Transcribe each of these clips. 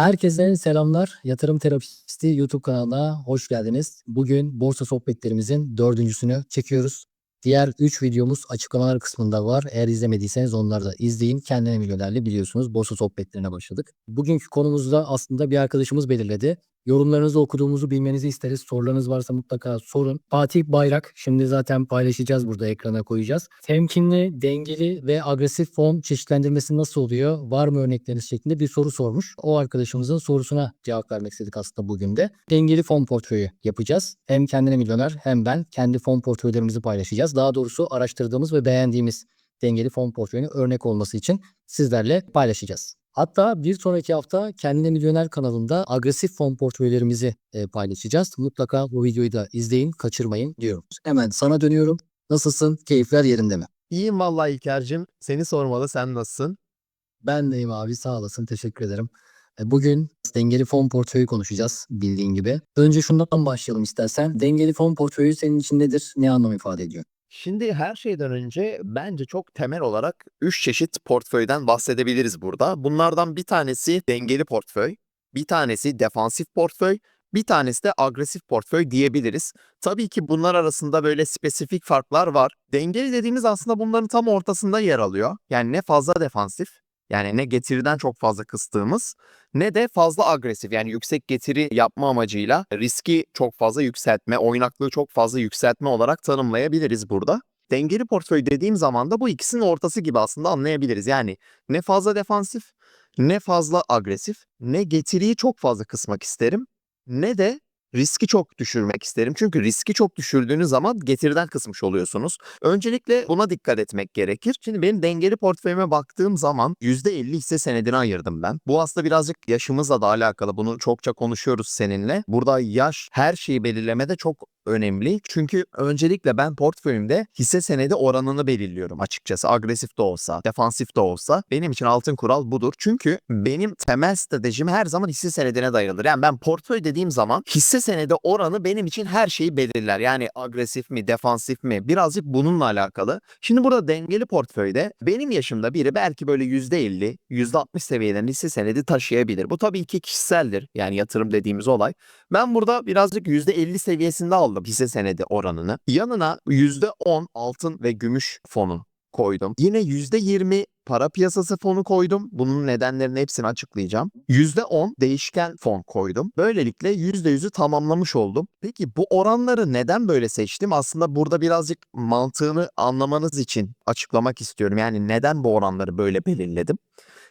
Herkese selamlar. Yatırım Terapisti YouTube kanalına hoş geldiniz. Bugün borsa sohbetlerimizin dördüncüsünü çekiyoruz. Diğer 3 videomuz açıklamalar kısmında var. Eğer izlemediyseniz onları da izleyin. Kendine milyonerli biliyorsunuz borsa sohbetlerine başladık. Bugünkü konumuzda aslında bir arkadaşımız belirledi. Yorumlarınızı okuduğumuzu bilmenizi isteriz. Sorularınız varsa mutlaka sorun. Fatih Bayrak, şimdi zaten paylaşacağız burada ekrana koyacağız. Temkinli, dengeli ve agresif fon çeşitlendirmesi nasıl oluyor? Var mı örnekleriniz şeklinde bir soru sormuş. O arkadaşımızın sorusuna cevap vermek istedik aslında bugün de. Dengeli fon portföyü yapacağız. Hem kendine milyoner hem ben kendi fon portföylerimizi paylaşacağız. Daha doğrusu araştırdığımız ve beğendiğimiz dengeli fon portföyüne örnek olması için sizlerle paylaşacağız. Hatta bir sonraki hafta Kendine Milyoner kanalında agresif fon portföylerimizi e, paylaşacağız. Mutlaka bu videoyu da izleyin, kaçırmayın diyorum. Hemen sana dönüyorum. Nasılsın? Keyifler yerinde mi? İyiyim vallahi İlker'cim. Seni sormalı sen nasılsın? Ben deyim abi sağ olasın teşekkür ederim. E, Bugün dengeli fon portföyü konuşacağız bildiğin gibi. Önce şundan başlayalım istersen. Dengeli fon portföyü senin için nedir? Ne anlam ifade ediyor? Şimdi her şeyden önce bence çok temel olarak 3 çeşit portföyden bahsedebiliriz burada. Bunlardan bir tanesi dengeli portföy, bir tanesi defansif portföy, bir tanesi de agresif portföy diyebiliriz. Tabii ki bunlar arasında böyle spesifik farklar var. Dengeli dediğimiz aslında bunların tam ortasında yer alıyor. Yani ne fazla defansif, yani ne getiriden çok fazla kıstığımız ne de fazla agresif yani yüksek getiri yapma amacıyla riski çok fazla yükseltme, oynaklığı çok fazla yükseltme olarak tanımlayabiliriz burada. Dengeli portföy dediğim zaman da bu ikisinin ortası gibi aslında anlayabiliriz. Yani ne fazla defansif, ne fazla agresif, ne getiriyi çok fazla kısmak isterim, ne de riski çok düşürmek isterim. Çünkü riski çok düşürdüğünüz zaman getiriden kısmış oluyorsunuz. Öncelikle buna dikkat etmek gerekir. Şimdi benim dengeli portföyüme baktığım zaman %50 hisse senedine ayırdım ben. Bu aslında birazcık yaşımızla da alakalı. Bunu çokça konuşuyoruz seninle. Burada yaş her şeyi belirlemede çok önemli. Çünkü öncelikle ben portföyümde hisse senedi oranını belirliyorum açıkçası. Agresif de olsa, defansif de olsa benim için altın kural budur. Çünkü benim temel stratejim her zaman hisse senedine dayanır. Yani ben portföy dediğim zaman hisse senedi oranı benim için her şeyi belirler. Yani agresif mi, defansif mi birazcık bununla alakalı. Şimdi burada dengeli portföyde benim yaşımda biri belki böyle %50, %60 seviyeden hisse senedi taşıyabilir. Bu tabii ki kişiseldir. Yani yatırım dediğimiz olay. Ben burada birazcık %50 seviyesinde aldım hisse senedi oranını. Yanına %10 altın ve gümüş fonu koydum. Yine %20 para piyasası fonu koydum. Bunun nedenlerini hepsini açıklayacağım. %10 değişken fon koydum. Böylelikle %100'ü tamamlamış oldum. Peki bu oranları neden böyle seçtim? Aslında burada birazcık mantığını anlamanız için açıklamak istiyorum. Yani neden bu oranları böyle belirledim?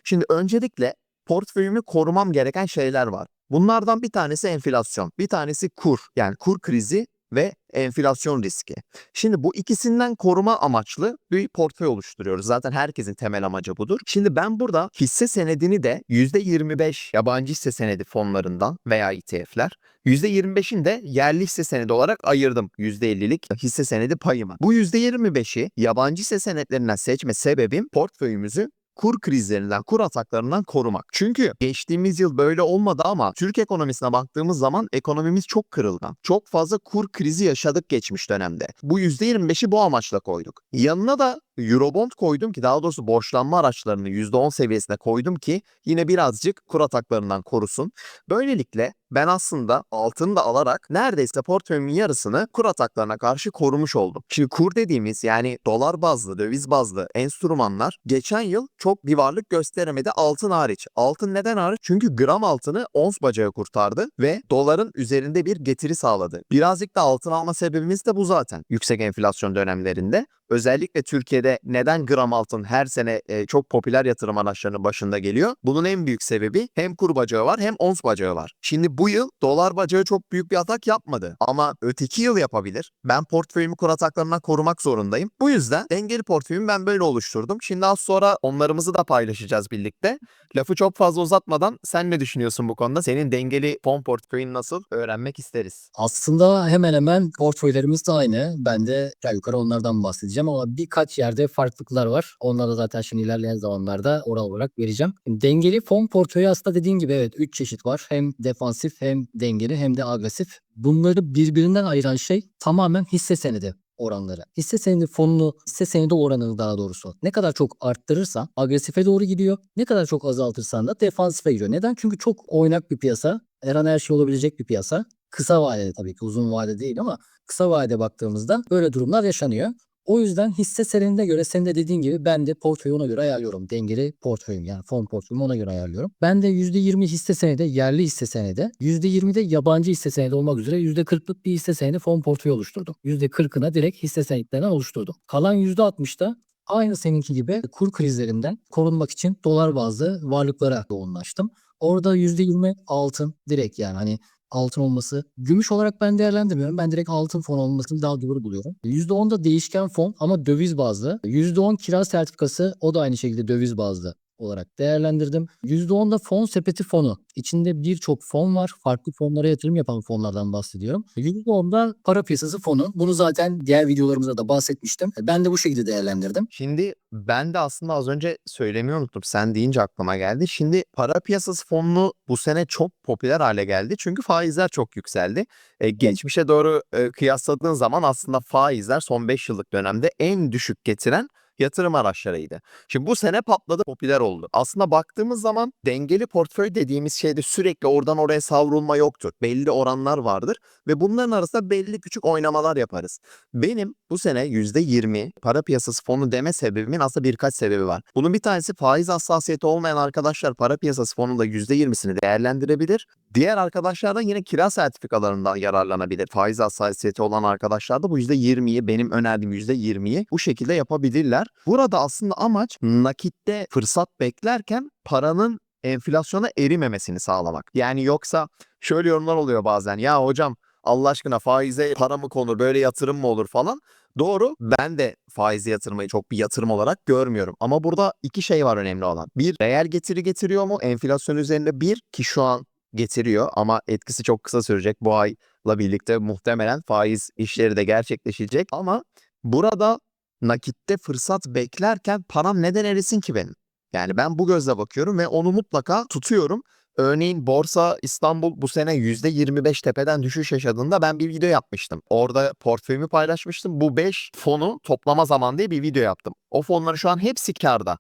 Şimdi öncelikle portföyümü korumam gereken şeyler var. Bunlardan bir tanesi enflasyon, bir tanesi kur yani kur krizi ve enflasyon riski. Şimdi bu ikisinden koruma amaçlı bir portföy oluşturuyoruz. Zaten herkesin temel amacı budur. Şimdi ben burada hisse senedini de %25 yabancı hisse senedi fonlarından veya ETF'ler %25'in de yerli hisse senedi olarak ayırdım %50'lik hisse senedi payıma. Bu %25'i yabancı hisse senetlerinden seçme sebebim portföyümüzü kur krizlerinden, kur ataklarından korumak. Çünkü geçtiğimiz yıl böyle olmadı ama Türk ekonomisine baktığımız zaman ekonomimiz çok kırılgan. Çok fazla kur krizi yaşadık geçmiş dönemde. Bu %25'i bu amaçla koyduk. Yanına da Eurobond koydum ki daha doğrusu borçlanma araçlarını %10 seviyesine koydum ki yine birazcık kur ataklarından korusun. Böylelikle ben aslında altını da alarak neredeyse portföyümün yarısını kur ataklarına karşı korumuş oldum. Şimdi kur dediğimiz yani dolar bazlı, döviz bazlı enstrümanlar geçen yıl çok bir varlık gösteremedi altın hariç. Altın neden hariç? Çünkü gram altını ons bacağı kurtardı ve doların üzerinde bir getiri sağladı. Birazcık da altın alma sebebimiz de bu zaten. Yüksek enflasyon dönemlerinde. Özellikle Türkiye'de neden gram altın her sene e, çok popüler yatırım araçlarının başında geliyor? Bunun en büyük sebebi hem kur bacağı var hem ons bacağı var. Şimdi bu yıl dolar bacağı çok büyük bir atak yapmadı. Ama öteki yıl yapabilir. Ben portföyümü kur ataklarından korumak zorundayım. Bu yüzden dengeli portföyümü ben böyle oluşturdum. Şimdi az sonra onlarımızı da paylaşacağız birlikte. Lafı çok fazla uzatmadan sen ne düşünüyorsun bu konuda? Senin dengeli fon portföyün nasıl öğrenmek isteriz. Aslında hemen hemen portföylerimiz de aynı. Ben de yukarı onlardan bahsedeceğim ama birkaç yerde farklılıklar var. Onları da zaten şimdi ilerleyen zamanlarda oral olarak vereceğim. Dengeli fon portföyü aslında dediğin gibi evet 3 çeşit var. Hem defansif hem dengeli hem de agresif. Bunları birbirinden ayıran şey tamamen hisse senedi oranları. Hisse senedi fonunu, hisse senedi oranını daha doğrusu ne kadar çok arttırırsan agresife doğru gidiyor. Ne kadar çok azaltırsan da defansife gidiyor. Neden? Çünkü çok oynak bir piyasa. Her an her şey olabilecek bir piyasa. Kısa vadede tabii ki uzun vade değil ama kısa vadede baktığımızda böyle durumlar yaşanıyor. O yüzden hisse senedine göre senin de dediğin gibi ben de portföyü ona göre ayarlıyorum. Dengeli portföyüm yani fon portföyümü ona göre ayarlıyorum. Ben de %20 hisse senedi yerli hisse senedi, %20 de yabancı hisse senedi olmak üzere %40'lık bir hisse senedi fon portföyü oluşturdum. %40'ına direkt hisse senetlerinden oluşturdum. Kalan %60'da aynı seninki gibi kur krizlerinden korunmak için dolar bazlı varlıklara yoğunlaştım. Orada %20 altın direkt yani hani altın olması. Gümüş olarak ben değerlendirmiyorum. Ben direkt altın fon olmasını daha doğru buluyorum. %10 da değişken fon ama döviz bazlı. %10 kira sertifikası o da aynı şekilde döviz bazlı olarak değerlendirdim. %10 da fon sepeti fonu. İçinde birçok fon var. Farklı fonlara yatırım yapan fonlardan bahsediyorum. %10 da para piyasası fonu. Bunu zaten diğer videolarımızda da bahsetmiştim. Ben de bu şekilde değerlendirdim. Şimdi ben de aslında az önce söylemeyi unuttum. Sen deyince aklıma geldi. Şimdi para piyasası fonunu bu sene çok popüler hale geldi. Çünkü faizler çok yükseldi. E, geçmişe doğru e, kıyasladığın zaman aslında faizler son 5 yıllık dönemde en düşük getiren yatırım araçlarıydı. Şimdi bu sene patladı, popüler oldu. Aslında baktığımız zaman dengeli portföy dediğimiz şeyde sürekli oradan oraya savrulma yoktur. Belli oranlar vardır ve bunların arasında belli küçük oynamalar yaparız. Benim bu sene %20 para piyasası fonu deme sebebimin aslında birkaç sebebi var. Bunun bir tanesi faiz hassasiyeti olmayan arkadaşlar para piyasası fonunda %20'sini değerlendirebilir. Diğer arkadaşlar da yine kira sertifikalarından yararlanabilir. Faiz hassasiyeti olan arkadaşlar da bu %20'yi benim önerdiğim %20'yi bu şekilde yapabilirler. Burada aslında amaç nakitte fırsat beklerken paranın enflasyona erimemesini sağlamak. Yani yoksa şöyle yorumlar oluyor bazen. Ya hocam Allah aşkına faize para mı konur böyle yatırım mı olur falan. Doğru ben de faize yatırmayı çok bir yatırım olarak görmüyorum. Ama burada iki şey var önemli olan. Bir reel getiri getiriyor mu? Enflasyon üzerinde bir ki şu an getiriyor ama etkisi çok kısa sürecek. Bu ayla birlikte muhtemelen faiz işleri de gerçekleşecek. Ama burada nakitte fırsat beklerken param neden erisin ki benim? Yani ben bu gözle bakıyorum ve onu mutlaka tutuyorum. Örneğin Borsa İstanbul bu sene %25 tepeden düşüş yaşadığında ben bir video yapmıştım. Orada portföyümü paylaşmıştım. Bu 5 fonu toplama zaman diye bir video yaptım. O fonların şu an hepsi karda.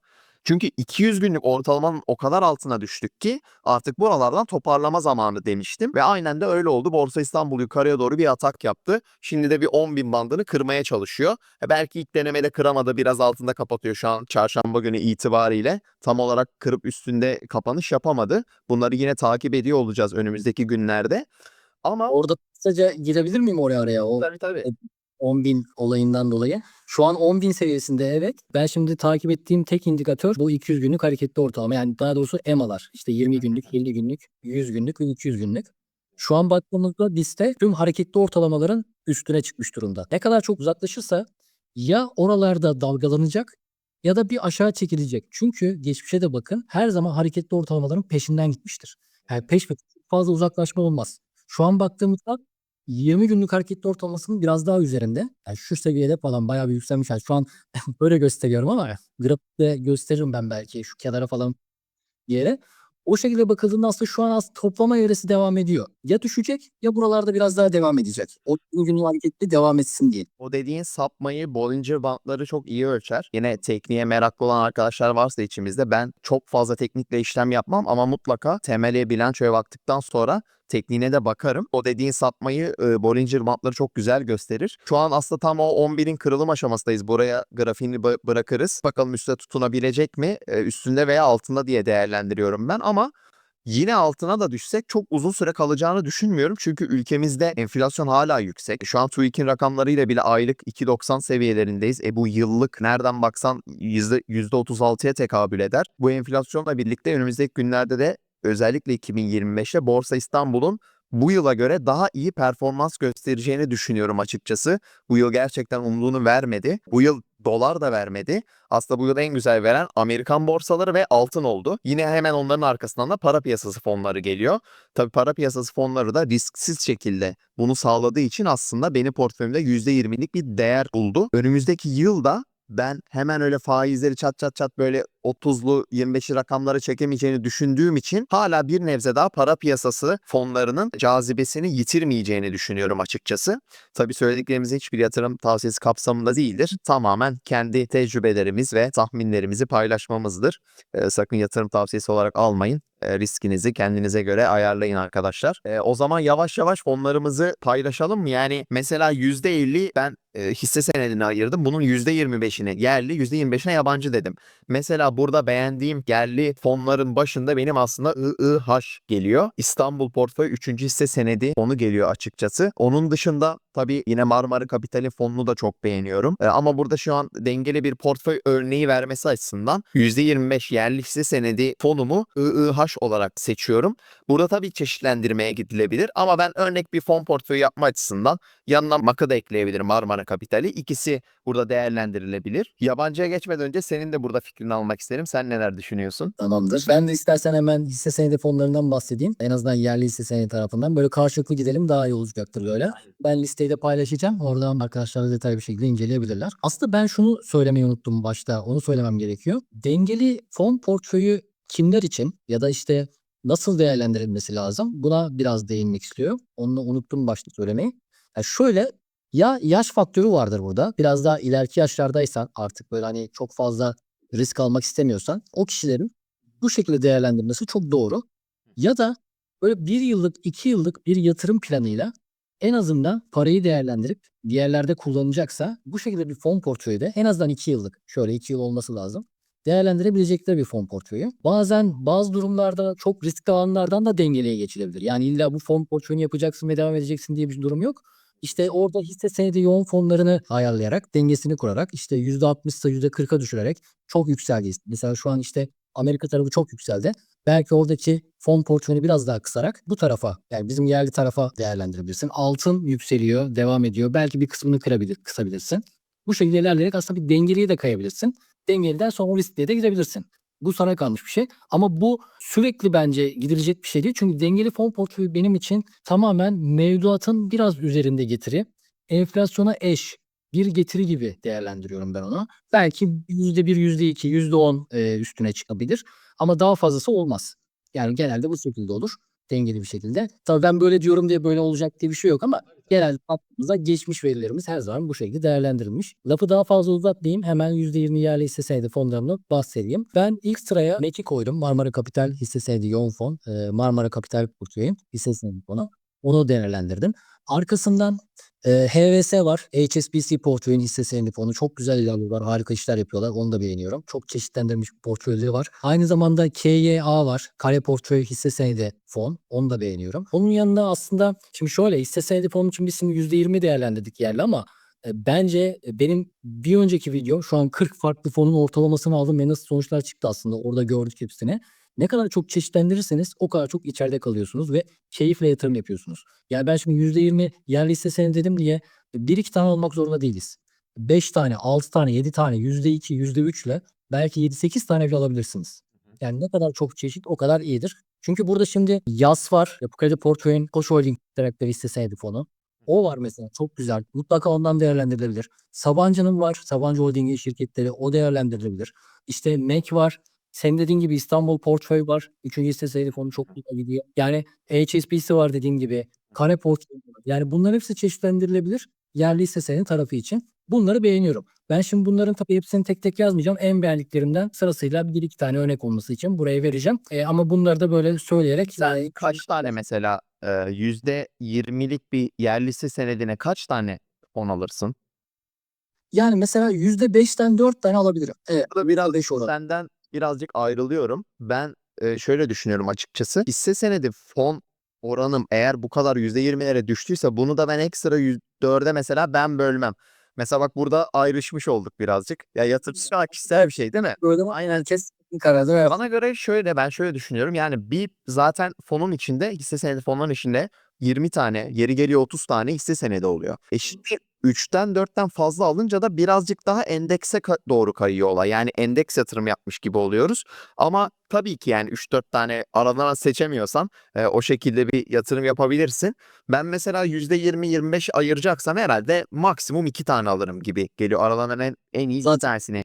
Çünkü 200 günlük ortalamanın o kadar altına düştük ki artık buralardan toparlama zamanı demiştim. Ve aynen de öyle oldu. Borsa İstanbul yukarıya doğru bir atak yaptı. Şimdi de bir 10 bin bandını kırmaya çalışıyor. E belki ilk denemede kıramadı biraz altında kapatıyor şu an çarşamba günü itibariyle. Tam olarak kırıp üstünde kapanış yapamadı. Bunları yine takip ediyor olacağız önümüzdeki günlerde. Ama Orada kısaca girebilir miyim oraya araya? O tabii tabii. 10.000 olayından dolayı. Şu an 10.000 seviyesinde evet. Ben şimdi takip ettiğim tek indikatör bu 200 günlük hareketli ortalama. Yani daha doğrusu EMA'lar. İşte 20 günlük, 50 günlük, 100 günlük ve 200 günlük. Şu an baktığımızda liste tüm hareketli ortalamaların üstüne çıkmış durumda. Ne kadar çok uzaklaşırsa ya oralarda dalgalanacak ya da bir aşağı çekilecek. Çünkü geçmişe de bakın her zaman hareketli ortalamaların peşinden gitmiştir. Yani peş ve fazla uzaklaşma olmaz. Şu an baktığımızda 20 günlük hareketli ortalamasının biraz daha üzerinde. Yani şu seviyede falan bayağı bir yükselmiş. Yani şu an böyle gösteriyorum ama grafikte gösteririm ben belki şu kenara falan yere. O şekilde bakıldığında aslında şu an aslında toplama evresi devam ediyor. Ya düşecek ya buralarda biraz daha devam edecek. O 20 günlük hareketli devam etsin diye. O dediğin sapmayı Bollinger Bandları çok iyi ölçer. Yine tekniğe meraklı olan arkadaşlar varsa içimizde ben çok fazla teknikle işlem yapmam ama mutlaka temeli bilançoya baktıktan sonra tekniğine de bakarım. O dediğin sapmayı e, Bollinger Bandları çok güzel gösterir. Şu an aslında tam o 11'in kırılım aşamasındayız. Buraya grafiğini bı- bırakırız. Bakalım üstte tutunabilecek mi? E, üstünde veya altında diye değerlendiriyorum ben ama Yine altına da düşsek çok uzun süre kalacağını düşünmüyorum. Çünkü ülkemizde enflasyon hala yüksek. Şu an TÜİK'in rakamlarıyla bile aylık 2.90 seviyelerindeyiz. E bu yıllık nereden baksan yüzde- %36'ya tekabül eder. Bu enflasyonla birlikte önümüzdeki günlerde de özellikle 2025'te Borsa İstanbul'un bu yıla göre daha iyi performans göstereceğini düşünüyorum açıkçası. Bu yıl gerçekten umduğunu vermedi. Bu yıl dolar da vermedi. Aslında bu yıl en güzel veren Amerikan borsaları ve altın oldu. Yine hemen onların arkasından da para piyasası fonları geliyor. Tabii para piyasası fonları da risksiz şekilde bunu sağladığı için aslında benim portföyümde %20'lik bir değer buldu. Önümüzdeki yılda ben hemen öyle faizleri çat çat çat böyle 30'lu 25'li rakamlara çekemeyeceğini düşündüğüm için hala bir nebze daha para piyasası fonlarının cazibesini yitirmeyeceğini düşünüyorum açıkçası. Tabii söylediklerimiz hiçbir yatırım tavsiyesi kapsamında değildir. Tamamen kendi tecrübelerimiz ve tahminlerimizi paylaşmamızdır. Ee, sakın yatırım tavsiyesi olarak almayın. Ee, riskinizi kendinize göre ayarlayın arkadaşlar. Ee, o zaman yavaş yavaş fonlarımızı paylaşalım? Yani mesela %50 ben e, hisse senedine ayırdım. Bunun %25'ini yerli, %25'ine yabancı dedim. Mesela burada beğendiğim yerli fonların başında benim aslında IIH geliyor. İstanbul Portföy 3. hisse senedi fonu geliyor açıkçası. Onun dışında tabii yine Marmara Kapital'in fonunu da çok beğeniyorum. Ee, ama burada şu an dengeli bir portföy örneği vermesi açısından %25 yerli hisse senedi fonumu IIH olarak seçiyorum. Burada tabii çeşitlendirmeye gidilebilir ama ben örnek bir fon portföyü yapma açısından yanına MAK'ı da ekleyebilirim Marmara Kapital'i. İkisi burada değerlendirilebilir. Yabancıya geçmeden önce senin de burada fikrini almak isterim. Sen neler düşünüyorsun? Tamamdır. Ben de istersen hemen hisse senedi fonlarından bahsedeyim. En azından yerli hisse senedi tarafından. Böyle karşılıklı gidelim daha iyi olacaktır böyle. Ben listeyi de paylaşacağım. Oradan arkadaşlar da detaylı bir şekilde inceleyebilirler. Aslında ben şunu söylemeyi unuttum başta. Onu söylemem gerekiyor. Dengeli fon portföyü kimler için ya da işte nasıl değerlendirilmesi lazım? Buna biraz değinmek istiyorum. Onu unuttum başta söylemeyi. Ya şöyle ya yaş faktörü vardır burada. Biraz daha ileriki yaşlardaysan artık böyle hani çok fazla risk almak istemiyorsan o kişilerin bu şekilde değerlendirmesi çok doğru. Ya da böyle bir yıllık, iki yıllık bir yatırım planıyla en azından parayı değerlendirip bir yerlerde kullanacaksa bu şekilde bir fon portföyü de en azından iki yıllık, şöyle iki yıl olması lazım. Değerlendirebilecekleri bir fon portföyü. Bazen bazı durumlarda çok riskli alanlardan da dengeliye geçilebilir. Yani illa bu fon portföyünü yapacaksın ve devam edeceksin diye bir durum yok. İşte orada hisse senedi yoğun fonlarını ayarlayarak, dengesini kurarak işte %60'sa %40'a düşürerek çok yükseldi. Mesela şu an işte Amerika tarafı çok yükseldi. Belki oradaki fon portföyünü biraz daha kısarak bu tarafa yani bizim yerli tarafa değerlendirebilirsin. Altın yükseliyor, devam ediyor. Belki bir kısmını kırabilir, kısabilirsin. Bu şekilde ilerleyerek aslında bir dengeliye de kayabilirsin. Dengeliden sonra riskliye de gidebilirsin. Bu sana kalmış bir şey. Ama bu sürekli bence gidilecek bir şey değil. Çünkü dengeli fon portföyü benim için tamamen mevduatın biraz üzerinde getiri. Enflasyona eş bir getiri gibi değerlendiriyorum ben onu. Belki %1, %2, %10 e, üstüne çıkabilir. Ama daha fazlası olmaz. Yani genelde bu şekilde olur. Dengeli bir şekilde. Tabii ben böyle diyorum diye böyle olacak diye bir şey yok ama genel baktığımızda geçmiş verilerimiz her zaman bu şekilde değerlendirilmiş. Lafı daha fazla uzatmayayım. Hemen %20 yerli hisse senedi fonlarını bahsedeyim. Ben ilk sıraya MEK'i koydum. Marmara Kapital hisse senedi yoğun fon. Marmara Kapital portföyü hisse senedi fonu. Onu değerlendirdim. Arkasından e, HVS var. HSBC portföyün hisse senedi fonu. Çok güzel ilerliyorlar. Harika işler yapıyorlar. Onu da beğeniyorum. Çok çeşitlendirilmiş bir portföyleri var. Aynı zamanda KYA var. Kare portföy hisse senedi fon. Onu da beğeniyorum. Onun yanında aslında şimdi şöyle hisse senedi fonu için biz şimdi %20 değerlendirdik yerli ama e, bence benim bir önceki videom şu an 40 farklı fonun ortalamasını aldım ve nasıl sonuçlar çıktı aslında orada gördük hepsini. Ne kadar çok çeşitlendirirseniz o kadar çok içeride kalıyorsunuz ve keyifle yatırım yapıyorsunuz. Yani ben şimdi %20 yerli hisse senedi dedim diye bir iki tane almak zorunda değiliz. 5 tane, 6 tane, 7 tane, %2, %3 ile belki 7-8 tane bile alabilirsiniz. Yani ne kadar çok çeşit o kadar iyidir. Çünkü burada şimdi YAS var. Yapı Kredi Portföy'ün Koç Holding Direktörü hisse senedi fonu. O var mesela çok güzel. Mutlaka ondan değerlendirilebilir. Sabancı'nın var. Sabancı Holding'in şirketleri o değerlendirilebilir. İşte MEK var. Senin dediğin gibi İstanbul Portföy var. Üçüncü hisse senedi fonu çok güzel gidiyor. Yani HSBC var dediğim gibi. Kare Portföy var. Yani bunların hepsi çeşitlendirilebilir. Yerli hisse senedi tarafı için. Bunları beğeniyorum. Ben şimdi bunların tabii hepsini tek tek yazmayacağım. En beğendiklerimden sırasıyla bir iki tane örnek olması için buraya vereceğim. E, ama bunları da böyle söyleyerek yani kaç tane mesela e, %20'lik bir yerli hisse senedine kaç tane fon alırsın? yani mesela %5'ten 4 tane alabilirim. Evet. Burada biraz beş oran. senden birazcık ayrılıyorum. Ben e, şöyle düşünüyorum açıkçası. Hisse senedi fon oranım eğer bu kadar %20'lere düştüyse bunu da ben ekstra %4'e mesela ben bölmem. Mesela bak burada ayrışmış olduk birazcık. Ya yatırım şu an kişisel bir şey değil mi? Böyle aynen herkes kararı ver. Bana göre şöyle ben şöyle düşünüyorum. Yani bir zaten fonun içinde hisse senedi fonların içinde 20 tane, yeri geliyor 30 tane hisse senedi oluyor. E şimdi 3'ten 4'ten fazla alınca da birazcık daha endekse doğru kayıyor olay. Yani endeks yatırım yapmış gibi oluyoruz. Ama tabii ki yani 3-4 tane aradan seçemiyorsan e, o şekilde bir yatırım yapabilirsin. Ben mesela %20-25 ayıracaksam herhalde maksimum 2 tane alırım gibi geliyor. Aralarından en, en iyi Zaten- tanesini.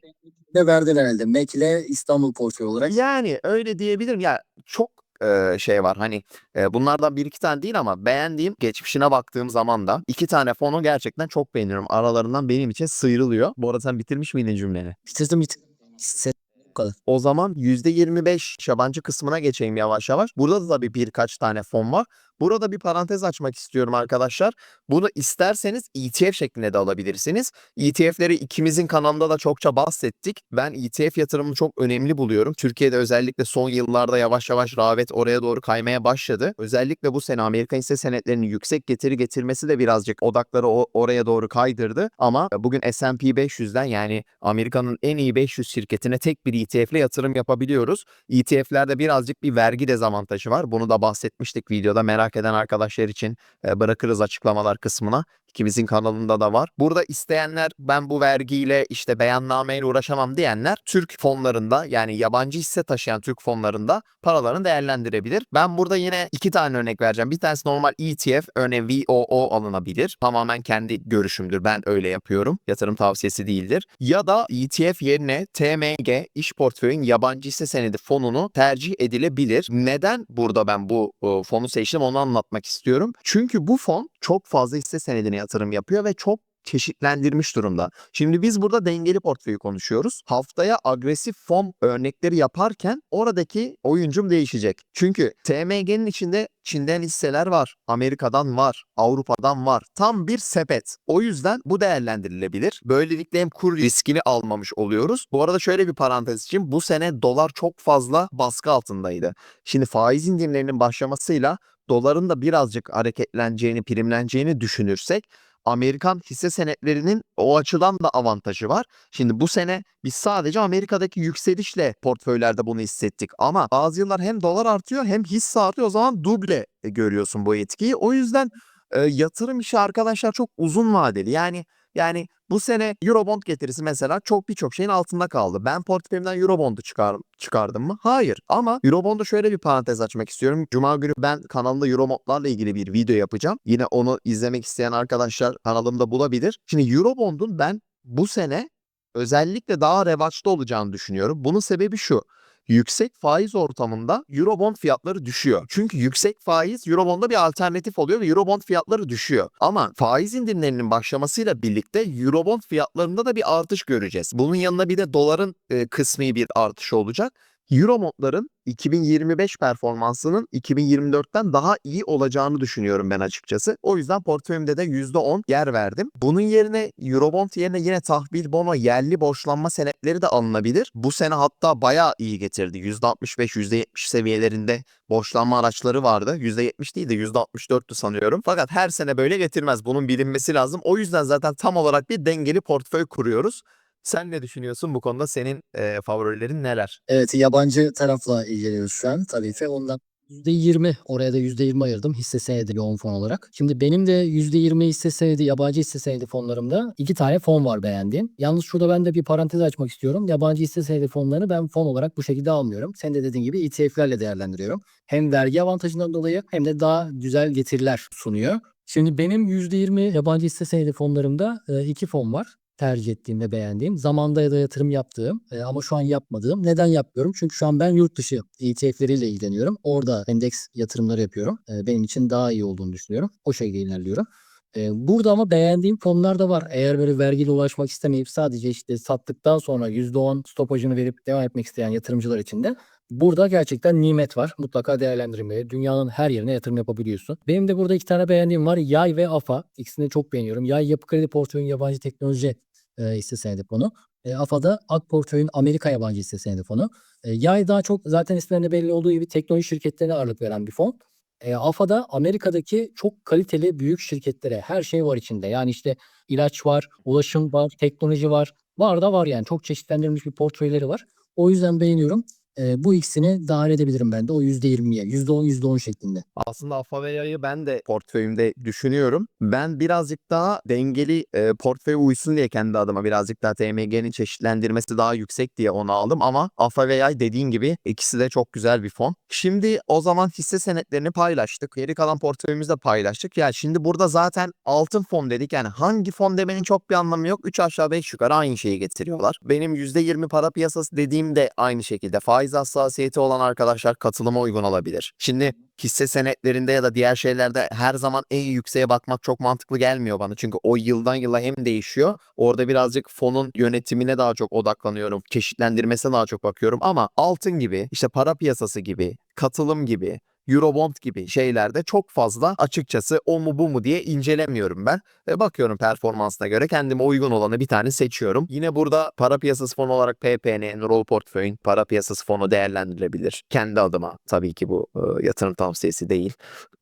Ne verdin herhalde? Mac ile İstanbul portföy olarak. Yani öyle diyebilirim. Ya çok eee, şey var hani eee, bunlardan bir iki tane değil ama beğendiğim geçmişine baktığım zaman da iki tane fonu gerçekten çok beğeniyorum. Aralarından benim için sıyrılıyor. Bu arada sen bitirmiş miydin cümleni? Bitirdim bitirdim. Hisse- Bu kadar. O zaman %25 yabancı kısmına geçeyim yavaş yavaş. Burada da tabii birkaç tane fon var. Burada bir parantez açmak istiyorum arkadaşlar. Bunu isterseniz ETF şeklinde de alabilirsiniz. ETF'leri ikimizin kanalında da çokça bahsettik. Ben ETF yatırımını çok önemli buluyorum. Türkiye'de özellikle son yıllarda yavaş yavaş rağbet oraya doğru kaymaya başladı. Özellikle bu sene Amerikan hisse senetlerinin yüksek getiri getirmesi de birazcık odakları oraya doğru kaydırdı. Ama bugün S&P 500'den yani Amerika'nın en iyi 500 şirketine tek bir ETF ile yatırım yapabiliyoruz. ETF'lerde birazcık bir vergi dezavantajı var. Bunu da bahsetmiştik videoda. Merak eden arkadaşlar için bırakırız açıklamalar kısmına. İkimizin kanalında da var. Burada isteyenler ben bu vergiyle işte beyannameyle uğraşamam diyenler Türk fonlarında yani yabancı hisse taşıyan Türk fonlarında paralarını değerlendirebilir. Ben burada yine iki tane örnek vereceğim. Bir tanesi normal ETF örneğin VOO alınabilir. Tamamen kendi görüşümdür. Ben öyle yapıyorum. Yatırım tavsiyesi değildir. Ya da ETF yerine TMG iş portföyün yabancı hisse senedi fonunu tercih edilebilir. Neden burada ben bu e, fonu seçtim onu anlatmak istiyorum. Çünkü bu fon çok fazla hisse senedine yatırım yapıyor ve çok çeşitlendirmiş durumda. Şimdi biz burada dengeli portföyü konuşuyoruz. Haftaya agresif fon örnekleri yaparken oradaki oyuncum değişecek. Çünkü TMG'nin içinde Çin'den hisseler var, Amerika'dan var, Avrupa'dan var. Tam bir sepet. O yüzden bu değerlendirilebilir. Böylelikle hem kur riskini almamış oluyoruz. Bu arada şöyle bir parantez için bu sene dolar çok fazla baskı altındaydı. Şimdi faiz indirimlerinin başlamasıyla doların da birazcık hareketleneceğini, primleneceğini düşünürsek Amerikan hisse senetlerinin o açıdan da avantajı var. Şimdi bu sene biz sadece Amerika'daki yükselişle portföylerde bunu hissettik. Ama bazı yıllar hem dolar artıyor hem hisse artıyor. O zaman duble e, görüyorsun bu etkiyi. O yüzden e, yatırım işi arkadaşlar çok uzun vadeli. Yani yani bu sene Eurobond getirisi mesela çok birçok şeyin altında kaldı. Ben portföyümden Eurobond'u çıkar, çıkardım mı? Hayır. Ama Eurobond'da şöyle bir parantez açmak istiyorum. Cuma günü ben kanalımda Eurobond'larla ilgili bir video yapacağım. Yine onu izlemek isteyen arkadaşlar kanalımda bulabilir. Şimdi Eurobond'un ben bu sene özellikle daha revaçta olacağını düşünüyorum. Bunun sebebi şu. Yüksek faiz ortamında Eurobond fiyatları düşüyor. Çünkü yüksek faiz Eurobond'a bir alternatif oluyor ve Eurobond fiyatları düşüyor. Ama faiz indirimlerinin başlamasıyla birlikte Eurobond fiyatlarında da bir artış göreceğiz. Bunun yanına bir de doların e, bir artışı olacak. Eurobondların 2025 performansının 2024'ten daha iyi olacağını düşünüyorum ben açıkçası. O yüzden portföyümde de %10 yer verdim. Bunun yerine Eurobond yerine yine tahvil bono yerli borçlanma senetleri de alınabilir. Bu sene hatta bayağı iyi getirdi. %65, %70 seviyelerinde borçlanma araçları vardı. %70 değil de %64'tü sanıyorum. Fakat her sene böyle getirmez. Bunun bilinmesi lazım. O yüzden zaten tam olarak bir dengeli portföy kuruyoruz. Sen ne düşünüyorsun bu konuda? Senin e, favorilerin neler? Evet yabancı tarafla ilgileniyoruz şu an tabii ki ondan. %20 oraya da %20 ayırdım hisse senedi yoğun fon olarak. Şimdi benim de %20 hisse senedi yabancı hisse senedi fonlarımda iki tane fon var beğendiğim. Yalnız şurada ben de bir parantez açmak istiyorum. Yabancı hisse senedi fonlarını ben fon olarak bu şekilde almıyorum. Sen de dediğin gibi ETF'lerle değerlendiriyorum. Hem vergi avantajından dolayı hem de daha güzel getiriler sunuyor. Şimdi benim %20 yabancı hisse senedi fonlarımda iki fon var tercih ettiğim ve beğendiğim. Zamanda ya da yatırım yaptığım e, ama şu an yapmadığım. Neden yapmıyorum? Çünkü şu an ben yurt dışı ETF'leriyle ilgileniyorum. Orada endeks yatırımları yapıyorum. E, benim için daha iyi olduğunu düşünüyorum. O şekilde ilerliyorum. E, burada ama beğendiğim fonlar da var. Eğer böyle vergiyle ulaşmak istemeyip sadece işte sattıktan sonra %10 stopajını verip devam etmek isteyen yatırımcılar için de Burada gerçekten nimet var. Mutlaka değerlendirmeye. Dünyanın her yerine yatırım yapabiliyorsun. Benim de burada iki tane beğendiğim var. Yay ve AFA. İkisini çok beğeniyorum. Yay Yapı Kredi Portföyün yabancı teknoloji e, hisse senedi fonu. E, AFA'da Ak Portföyün Amerika yabancı hisse senedi fonu. E, Yay daha çok zaten isimlerinde belli olduğu gibi teknoloji şirketlerine ağırlık veren bir fon. E, AFA'da Amerika'daki çok kaliteli büyük şirketlere her şey var içinde. Yani işte ilaç var, ulaşım var, teknoloji var. Var da var yani çok çeşitlendirilmiş bir portföyleri var. O yüzden beğeniyorum. E, bu ikisini dahil edebilirim ben de o %20'ye. %10 %10 şeklinde. Aslında Afaveya'yı ben de portföyümde düşünüyorum. Ben birazcık daha dengeli e, portföy uysun diye kendi adıma birazcık daha TMG'nin çeşitlendirmesi daha yüksek diye onu aldım ama Afaveya'yı dediğin gibi ikisi de çok güzel bir fon. Şimdi o zaman hisse senetlerini paylaştık. Geri kalan portföyümüzü de paylaştık. Yani şimdi burada zaten altın fon dedik. Yani hangi fon demenin çok bir anlamı yok. 3 aşağı 5 yukarı aynı şeyi getiriyorlar. Benim %20 para piyasası dediğim de aynı şekilde. Faiz hassasiyeti olan arkadaşlar katılıma uygun olabilir. Şimdi hisse senetlerinde ya da diğer şeylerde her zaman en yükseğe bakmak çok mantıklı gelmiyor bana. Çünkü o yıldan yıla hem değişiyor. Orada birazcık fonun yönetimine daha çok odaklanıyorum. Çeşitlendirmesine daha çok bakıyorum. Ama altın gibi, işte para piyasası gibi, katılım gibi, Eurobond gibi şeylerde çok fazla açıkçası o mu bu mu diye incelemiyorum ben. Ve bakıyorum performansına göre kendime uygun olanı bir tane seçiyorum. Yine burada para piyasası fonu olarak PPN, Roll Portföy'ün para piyasası fonu değerlendirilebilir. Kendi adıma tabii ki bu e, yatırım tavsiyesi değil.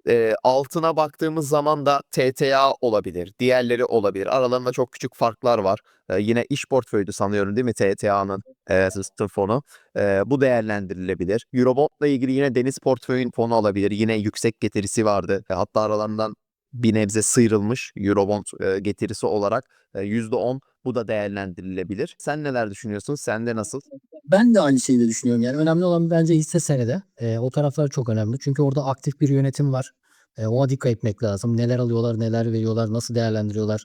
E, altına baktığımız zaman da TTA olabilir, diğerleri olabilir. Aralarında çok küçük farklar var. E, yine iş portföydü sanıyorum değil mi TTA'nın e, fonu. E, bu değerlendirilebilir. Eurobond'la ilgili yine deniz portföyün fonu alabilir. Yine yüksek getirisi vardı. E, hatta aralarından bir nebze sıyrılmış Eurobond e, getirisi olarak e, %10 bu da değerlendirilebilir. Sen neler düşünüyorsun? Sende nasıl? Ben de aynı şeyi de düşünüyorum. Yani önemli olan bence hisse senedi. E, o taraflar çok önemli. Çünkü orada aktif bir yönetim var. E, ona dikkat etmek lazım. Neler alıyorlar, neler veriyorlar, nasıl değerlendiriyorlar,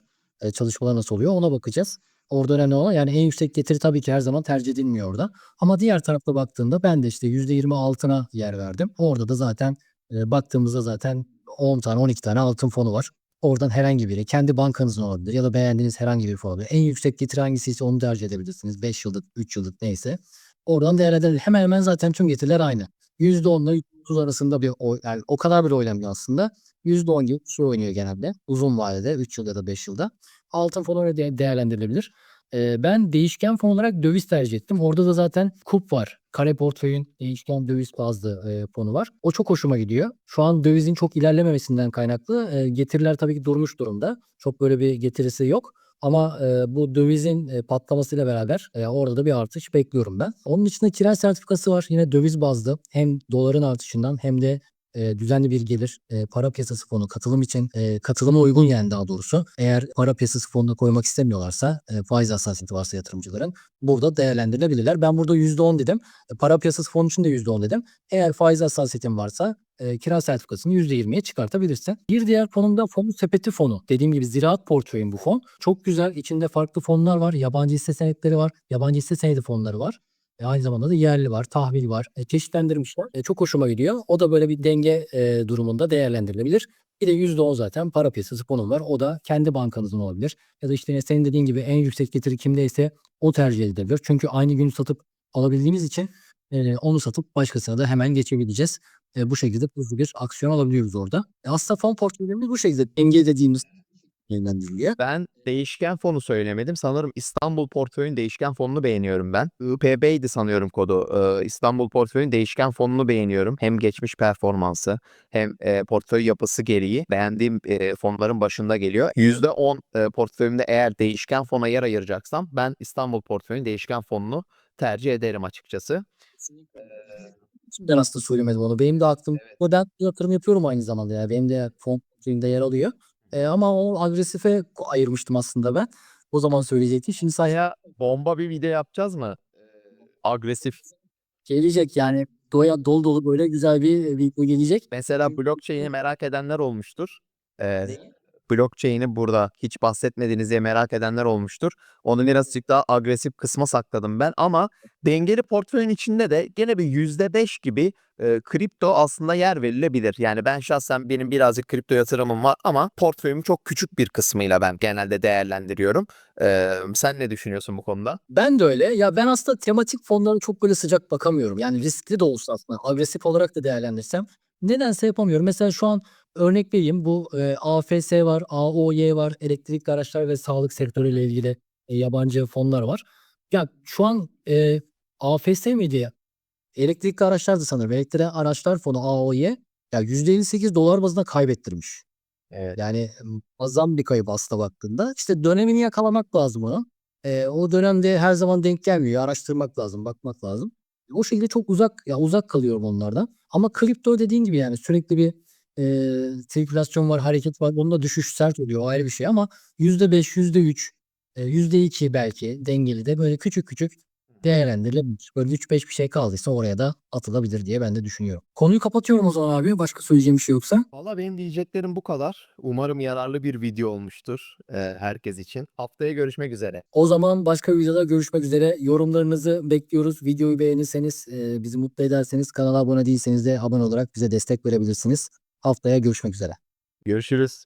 çalışmalar nasıl oluyor ona bakacağız. Orada önemli olan yani en yüksek getiri tabii ki her zaman tercih edilmiyor orada. Ama diğer tarafta baktığında ben de işte %20 altına yer verdim. Orada da zaten e, baktığımızda zaten 10 tane 12 tane altın fonu var. Oradan herhangi biri kendi bankanızın olabilir ya da beğendiğiniz herhangi bir fon olabilir. En yüksek getiri hangisiyse onu tercih edebilirsiniz. 5 yıllık, 3 yıllık neyse. Oradan değerlendirir. Hemen hemen zaten tüm getiriler aynı. %10 ile %30 arasında bir oy, yani o kadar bile oynamıyor aslında. %10 gibi şey oynuyor genelde. Uzun vadede 3 yıl ya da 5 yılda. Altın öyle de- değerlendirilebilir. Ben değişken fon olarak döviz tercih ettim. Orada da zaten KUP var. Kare portföyün değişken döviz bazlı fonu var. O çok hoşuma gidiyor. Şu an dövizin çok ilerlememesinden kaynaklı getiriler tabii ki durmuş durumda. Çok böyle bir getirisi yok. Ama e, bu dövizin e, patlamasıyla beraber e, orada da bir artış bekliyorum ben. Onun içinde kira sertifikası var. Yine döviz bazlı hem doların artışından hem de e, düzenli bir gelir e, para piyasası fonu katılım için e, katılıma uygun yani daha doğrusu. Eğer para piyasası fonuna koymak istemiyorlarsa e, faiz hassasiyeti varsa yatırımcıların burada değerlendirilebilirler. Ben burada %10 dedim. E, para piyasası fonu için de %10 dedim. Eğer faiz hassasiyetin varsa e, kira sertifikasını %20'ye çıkartabilirsin. Bir diğer fonum da fon sepeti fonu. Dediğim gibi ziraat portföyüm bu fon. Çok güzel. İçinde farklı fonlar var. Yabancı hisse senetleri var. Yabancı hisse senedi fonları var. E, aynı zamanda da yerli var, tahvil var. E, çeşitlendirmişler. E, çok hoşuma gidiyor. O da böyle bir denge e, durumunda değerlendirilebilir. Bir de %10 zaten para piyasası fonum var. O da kendi bankanızın olabilir. Ya da işte senin dediğin gibi en yüksek getiri kimdeyse o tercih edilebilir. Çünkü aynı gün satıp alabildiğimiz için e, onu satıp başkasına da hemen geçebileceğiz. E, bu şekilde hızlı bir aksiyon alabiliyoruz orada. E, aslında fon portföylerimiz bu şekilde denge dediğimiz yönlendiriliyor. Ben değişken fonu söylemedim. Sanırım İstanbul portföyün değişken fonunu beğeniyorum ben. IPB'ydi sanıyorum kodu. Ee, İstanbul portföyün değişken fonunu beğeniyorum. Hem geçmiş performansı hem e, portföy yapısı gereği beğendiğim e, fonların başında geliyor. %10 e, portföyümde eğer değişken fona yer ayıracaksam ben İstanbul portföyün değişken fonunu tercih ederim açıkçası. Ben aslında söylemedim onu. Benim de aklım. Ben yatırım yapıyorum aynı zamanda ya. Benim de fon portföyümde yer alıyor. E, ama o agresife ayırmıştım aslında ben. O zaman söyleyecektim. Şimdi Ya bomba bir video yapacağız mı? Agresif. gelecek yani doya dolu dolu böyle güzel bir video gelecek. Mesela blockchain'i merak edenler olmuştur. Ee, blockchain'i burada hiç bahsetmediğiniz diye merak edenler olmuştur. Onu birazcık daha agresif kısma sakladım ben ama dengeli portföyün içinde de gene bir %5 gibi e, kripto aslında yer verilebilir. Yani ben şahsen benim birazcık kripto yatırımım var ama portföyümün çok küçük bir kısmıyla ben genelde değerlendiriyorum. Ee, sen ne düşünüyorsun bu konuda? Ben de öyle. Ya ben aslında tematik fonlara çok böyle sıcak bakamıyorum. Yani riskli de olsa aslında agresif olarak da değerlendirsem nedense yapamıyorum. Mesela şu an örnek vereyim. Bu e, AFS var, AOY var, elektrikli araçlar ve sağlık sektörüyle ilgili e, yabancı fonlar var. Ya şu an e, AFS miydi? Elektrikli araçlardı sanırım. Elektrikli araçlar fonu AOY ya %58 dolar bazında kaybettirmiş. Evet. Yani muazzam bir kayıp aslında baktığında. İşte dönemini yakalamak lazım onu. Eee, o dönemde her zaman denk gelmiyor. Araştırmak lazım, bakmak lazım. O şekilde çok uzak ya uzak kalıyorum onlardan. Ama kripto dediğin gibi yani sürekli bir eee sirkülasyon var, hareket var. Onda düşüş sert oluyor. O ayrı bir şey ama %5, %3, eee, %2 belki dengeli de böyle küçük küçük değerlendirilebilir. Böyle 3-5 bir şey kaldıysa oraya da atılabilir diye ben de düşünüyorum. Konuyu kapatıyorum o zaman abi. Başka söyleyeceğim bir şey yoksa. Valla benim diyeceklerim bu kadar. Umarım yararlı bir video olmuştur eee, herkes için. Haftaya görüşmek üzere. O zaman başka bir videoda görüşmek üzere. Yorumlarınızı bekliyoruz. Videoyu beğenirseniz, eee, bizi mutlu ederseniz, kanala abone değilseniz de abone olarak bize destek verebilirsiniz. Haftaya görüşmek üzere. Görüşürüz.